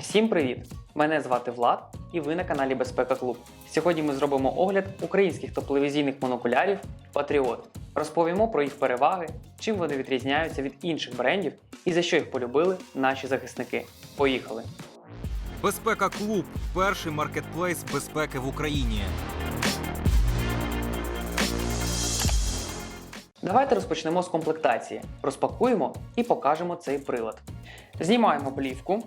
Всім привіт! Мене звати Влад і ви на каналі Безпека Клуб. Сьогодні ми зробимо огляд українських тепловізійних монокулярів Патріот. Розповімо про їх переваги, чим вони відрізняються від інших брендів і за що їх полюбили наші захисники. Поїхали! Безпека Клуб перший маркетплейс безпеки в Україні. Давайте розпочнемо з комплектації. Розпакуємо і покажемо цей прилад. Знімаємо плівку.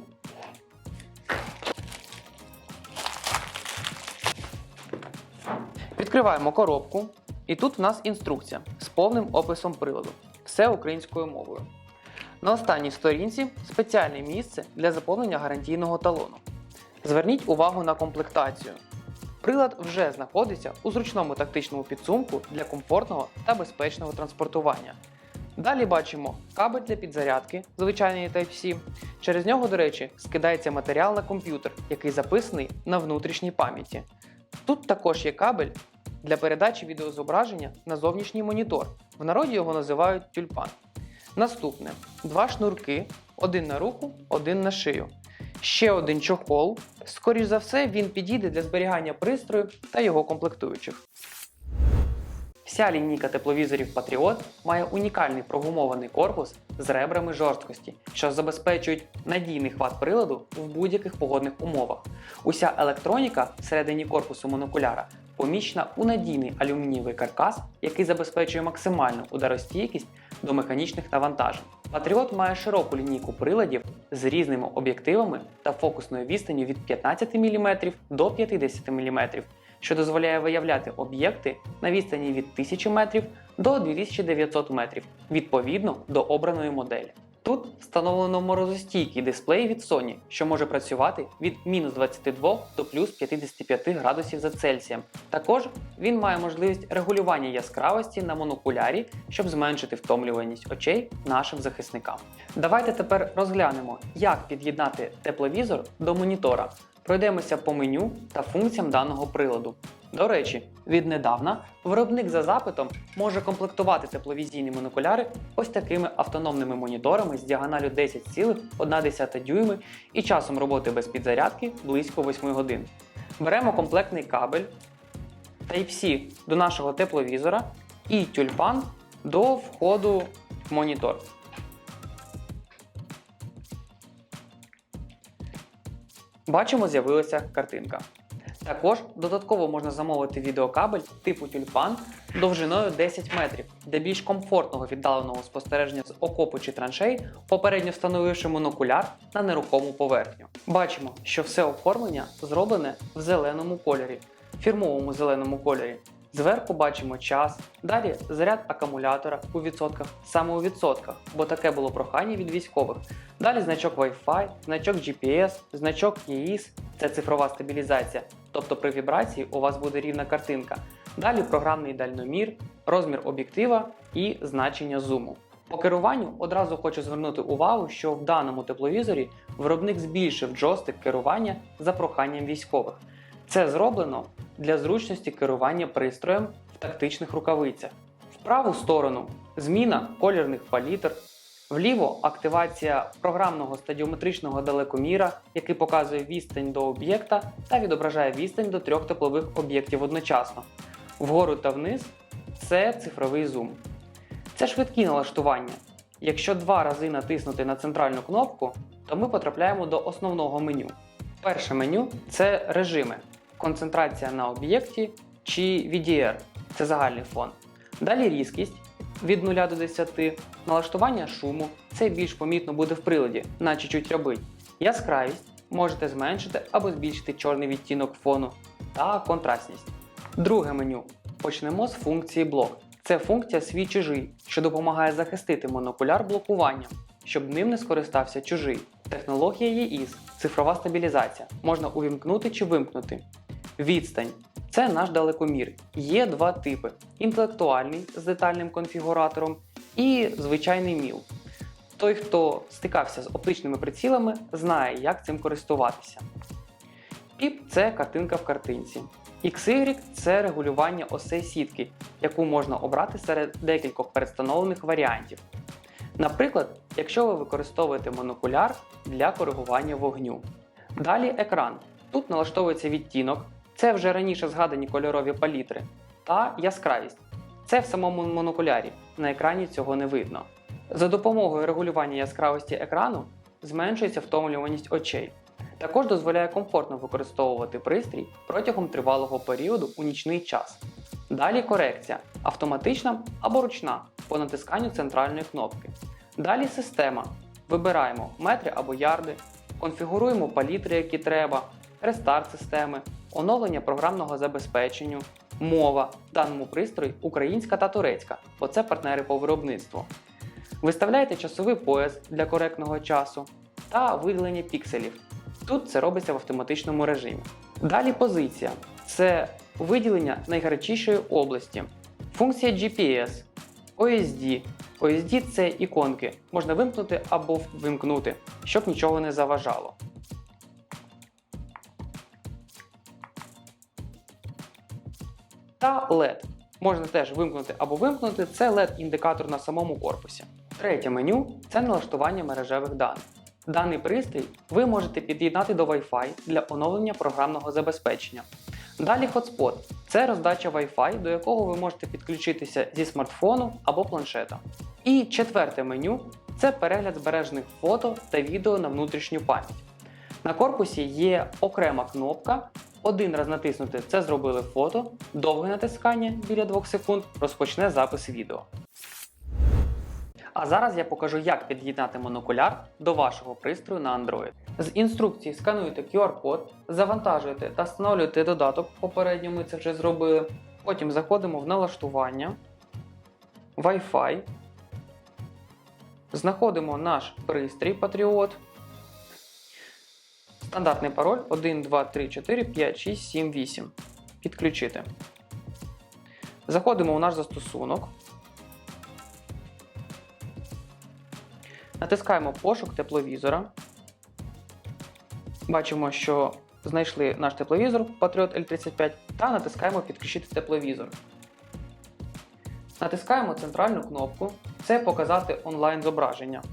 Відкриваємо коробку. І тут у нас інструкція з повним описом приладу. Все українською мовою. На останній сторінці спеціальне місце для заповнення гарантійного талону. Зверніть увагу на комплектацію. Прилад вже знаходиться у зручному тактичному підсумку для комфортного та безпечного транспортування. Далі бачимо кабель для підзарядки, звичайний Type-C. Через нього, до речі, скидається матеріал на комп'ютер, який записаний на внутрішній пам'яті. Тут також є кабель для передачі відеозображення на зовнішній монітор. В народі його називають тюльпан. Наступне два шнурки, один на руку, один на шию. Ще один чохол. Скоріш за все, він підійде для зберігання пристрою та його комплектуючих. Вся лінійка тепловізорів Patriot має унікальний прогумований корпус з ребрами жорсткості, що забезпечують надійний хват приладу в будь-яких погодних умовах. Уся електроніка всередині корпусу монокуляра поміщена у надійний алюмінієвий каркас, який забезпечує максимальну ударостійкість до механічних навантажень. Patriot має широку лінійку приладів з різними об'єктивами та фокусною відстанню від 15 мм до 50 мм, що дозволяє виявляти об'єкти на відстані від 1000 метрів до 2900 метрів відповідно до обраної моделі. Тут встановлено морозостійкий дисплей від Sony, що може працювати від мінус 22 до плюс 55 градусів за Цельсієм. Також він має можливість регулювання яскравості на монокулярі, щоб зменшити втомлюваність очей нашим захисникам. Давайте тепер розглянемо, як під'єднати тепловізор до монітора. Пройдемося по меню та функціям даного приладу. До речі, віднедавна виробник за запитом може комплектувати тепловізійні монокуляри ось такими автономними моніторами з діагоналю 10,1 дюйми і часом роботи без підзарядки близько 8 годин. Беремо комплектний кабель Type-C до нашого тепловізора і тюльпан до входу в монітор. Бачимо, з'явилася картинка. Також додатково можна замовити відеокабель типу тюльпан довжиною 10 метрів для більш комфортного віддаленого спостереження з окопу чи траншей, попередньо встановивши монокуляр на нерухому поверхню. Бачимо, що все оформлення зроблене в зеленому кольорі, фірмовому зеленому кольорі. Зверху бачимо час, далі заряд акумулятора у відсотках, саме у відсотках, бо таке було прохання від військових. Далі значок Wi-Fi, значок GPS, значок EIS – це цифрова стабілізація, тобто при вібрації у вас буде рівна картинка. Далі програмний дальномір, розмір об'єктива і значення зуму. По керуванню одразу хочу звернути увагу, що в даному тепловізорі виробник збільшив джойстик керування за проханням військових. Це зроблено для зручності керування пристроєм в тактичних рукавицях. В праву сторону зміна колірних палітр, вліво активація програмного стадіометричного далекоміра, який показує відстань до об'єкта та відображає відстань до трьох теплових об'єктів одночасно. Вгору та вниз це цифровий зум. Це швидкі налаштування. Якщо два рази натиснути на центральну кнопку, то ми потрапляємо до основного меню. Перше меню це режими, концентрація на об'єкті чи VDR це загальний фон. Далі різкість від 0 до 10, налаштування шуму це більш помітно буде в приладі, наче чуть рябить. Яскравість можете зменшити або збільшити чорний відтінок фону та контрастність. Друге меню. Почнемо з функції блок. Це функція свій чужий, що допомагає захистити монокуляр блокуванням, щоб ним не скористався чужий. Технологія ЄІС цифрова стабілізація. Можна увімкнути чи вимкнути. Відстань це наш далекомір. Є два типи: інтелектуальний з детальним конфігуратором і звичайний міл. Той, хто стикався з оптичними прицілами, знає, як цим користуватися. Піп це картинка в картинці. XY це регулювання осей сітки, яку можна обрати серед декількох передстановлених варіантів. Наприклад, якщо ви використовуєте монокуляр для коригування вогню. Далі екран. Тут налаштовується відтінок, це вже раніше згадані кольорові палітри, та яскравість. Це в самому монокулярі. На екрані цього не видно. За допомогою регулювання яскравості екрану зменшується втомлюваність очей. Також дозволяє комфортно використовувати пристрій протягом тривалого періоду у нічний час. Далі корекція автоматична або ручна по натисканню центральної кнопки. Далі система. Вибираємо метри або ярди, конфігуруємо палітри, які треба, рестарт системи, оновлення програмного забезпечення, мова в даному пристрої українська та турецька, бо це партнери по виробництву. Виставляєте часовий пояс для коректного часу та видалення пікселів. Тут це робиться в автоматичному режимі. Далі позиція це виділення найгарячішої області. Функція GPS, OSD. OSD це іконки, можна вимкнути або вимкнути, щоб нічого не заважало. Та LED. Можна теж вимкнути або вимкнути, це LED-індикатор на самому корпусі. Третє меню це налаштування мережевих даних. Даний пристрій ви можете під'єднати до Wi-Fi для оновлення програмного забезпечення. Далі Hotspot це роздача Wi-Fi, до якого ви можете підключитися зі смартфону або планшета. І четверте меню це перегляд збережених фото та відео на внутрішню пам'ять. На корпусі є окрема кнопка. Один раз натиснути це зробили фото, довге натискання біля 2 секунд розпочне запис відео. А зараз я покажу, як під'єднати монокуляр до вашого пристрою на Android. З інструкції скануєте QR-код, завантажуєте та встановлюєте додаток. Попередньо ми це вже зробили. Потім заходимо в налаштування, Wi-Fi, знаходимо наш пристрій Patriot. Стандартний пароль 1, 2, 3, 4, 5, 6, 7, 8. Підключити. Заходимо у наш застосунок. Натискаємо пошук тепловізора. Бачимо, що знайшли наш тепловізор Patriot L35 та натискаємо Підключити тепловізор. Натискаємо центральну кнопку це показати онлайн зображення.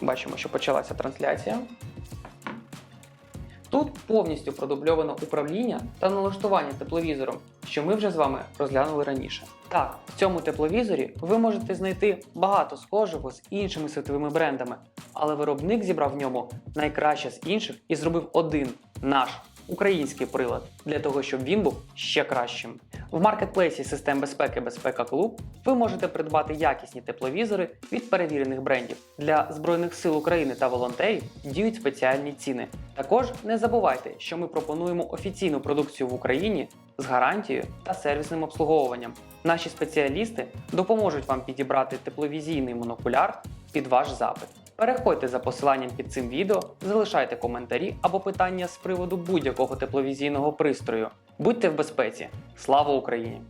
Бачимо, що почалася трансляція. Тут повністю продубльовано управління та налаштування тепловізором, що ми вже з вами розглянули раніше. Так, в цьому тепловізорі ви можете знайти багато схожого з іншими світовими брендами, але виробник зібрав в ньому найкраще з інших і зробив один наш український прилад для того, щоб він був ще кращим. В маркетплейсі систем безпеки Безпека Клуб ви можете придбати якісні тепловізори від перевірених брендів. Для Збройних сил України та волонтерів діють спеціальні ціни. Також не забувайте, що ми пропонуємо офіційну продукцію в Україні з гарантією та сервісним обслуговуванням. Наші спеціалісти допоможуть вам підібрати тепловізійний монокуляр під ваш запит. Переходьте за посиланням під цим відео, залишайте коментарі або питання з приводу будь-якого тепловізійного пристрою. Будьте в безпеці! Слава Україні!